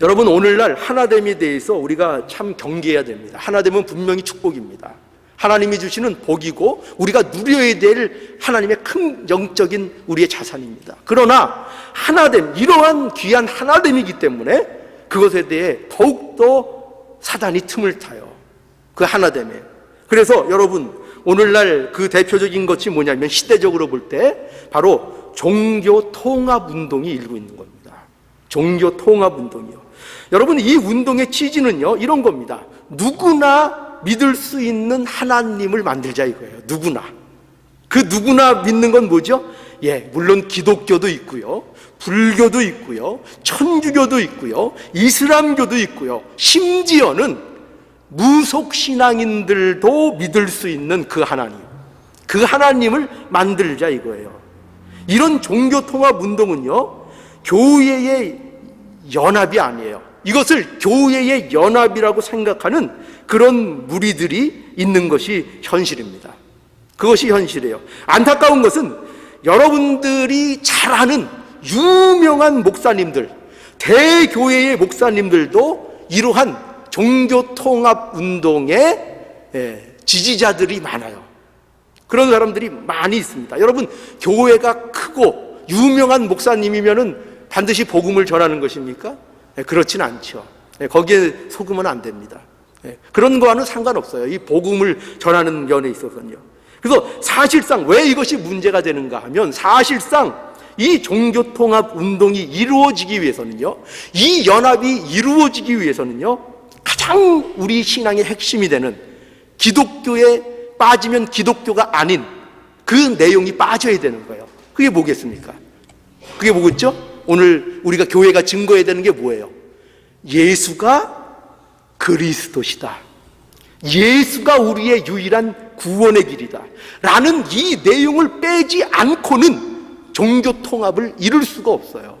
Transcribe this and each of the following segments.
여러분 오늘날 하나됨에 대해서 우리가 참 경계해야 됩니다. 하나됨은 분명히 축복입니다. 하나님이 주시는 복이고 우리가 누려야 될 하나님의 큰 영적인 우리의 자산입니다. 그러나 하나됨 이러한 귀한 하나됨이기 때문에 그것에 대해 더욱더 사단이 틈을 타요. 그 하나됨에. 그래서 여러분 오늘날 그 대표적인 것이 뭐냐면 시대적으로 볼 때 바로 종교 통합 운동이 일고 있는 겁니다. 종교 통합 운동이요. 여러분 이 운동의 취지는요 이런 겁니다. 누구나 믿을 수 있는 하나님을 만들자 이거예요. 누구나. 그 누구나 믿는 건 뭐죠? 예, 물론 기독교도 있고요. 불교도 있고요. 천주교도 있고요. 이슬람교도 있고요. 심지어는 무속 신앙인들도 믿을 수 있는 그 하나님. 그 하나님을 만들자 이거예요. 이런 종교 통합 운동은요. 교회의 연합이 아니에요. 이것을 교회의 연합이라고 생각하는 그런 무리들이 있는 것이 현실입니다. 그것이 현실이에요. 안타까운 것은 여러분들이 잘 아는 유명한 목사님들, 대교회의 목사님들도 이러한 종교 통합 운동의 예, 지지자들이 많아요. 그런 사람들이 많이 있습니다. 여러분, 교회가 크고 유명한 목사님이면은 반드시 복음을 전하는 것입니까? 예, 그렇진 않죠. 예, 거기에 속으면 안 됩니다. 예, 그런 거와는 상관없어요. 이 복음을 전하는 면에 있어서는요. 그래서 사실상 왜 이것이 문제가 되는가 하면 사실상 이 종교 통합 운동이 이루어지기 위해서는요. 이 연합이 이루어지기 위해서는요. 가장 우리 신앙의 핵심이 되는 기독교에 빠지면 기독교가 아닌 그 내용이 빠져야 되는 거예요. 그게 뭐겠습니까? 그게 뭐겠죠? 오늘 우리가 교회가 증거해야 되는 게 뭐예요? 예수가 그리스도시다. 예수가 우리의 유일한 구원의 길이다. 라는 이 내용을 빼지 않고는 종교 통합을 이룰 수가 없어요.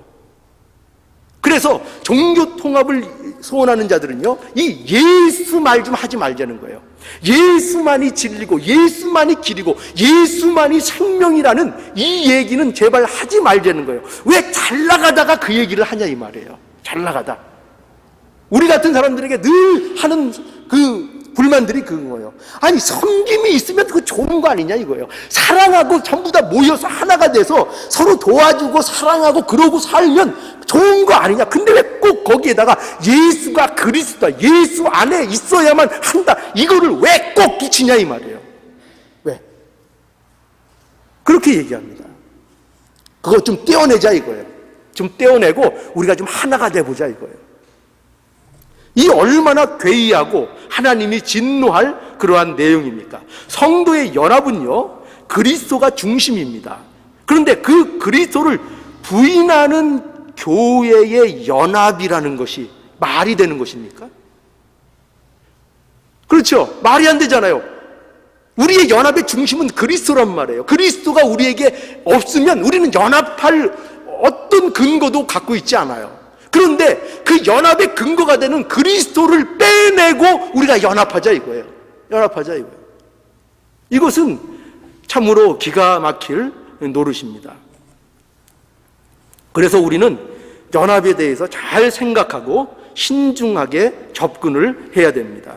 그래서 종교 통합을 소원하는 자들은요, 이 예수 말 좀 하지 말자는 거예요. 예수만이 진리고, 예수만이 길이고, 예수만이 생명이라는 이 얘기는 제발 하지 말자는 거예요. 왜 잘 나가다가 그 얘기를 하냐 이 말이에요. 잘 나가다. 우리 같은 사람들에게 늘 하는 그 불만들이 그런 거예요. 아니, 섬김이 있으면 그거 좋은 거 아니냐 이거예요. 사랑하고 전부 다 모여서 하나가 돼서 서로 도와주고 사랑하고 그러고 살면 좋은 거 아니냐. 근데 왜 꼭 거기에다가 예수가 그리스도다. 예수 안에 있어야만 한다. 이거를 왜 꼭 붙이냐 이 말이에요. 왜? 그렇게 얘기합니다. 그거 좀 떼어내자 이거예요. 좀 떼어내고 우리가 좀 하나가 돼 보자 이거예요. 이 얼마나 괴이하고 하나님이 진노할 그러한 내용입니까? 성도의 연합은요, 그리스도가 중심입니다. 그런데 그 그리스도를 부인하는 교회의 연합이라는 것이 말이 되는 것입니까? 그렇죠. 말이 안 되잖아요. 우리의 연합의 중심은 그리스도란 말이에요. 그리스도가 우리에게 없으면 우리는 연합할 어떤 근거도 갖고 있지 않아요. 그런데 그 연합의 근거가 되는 그리스도를 빼내고 우리가 연합하자 이거예요. 연합하자 이거예요. 이것은 참으로 기가 막힐 노릇입니다. 그래서 우리는 연합에 대해서 잘 생각하고 신중하게 접근을 해야 됩니다.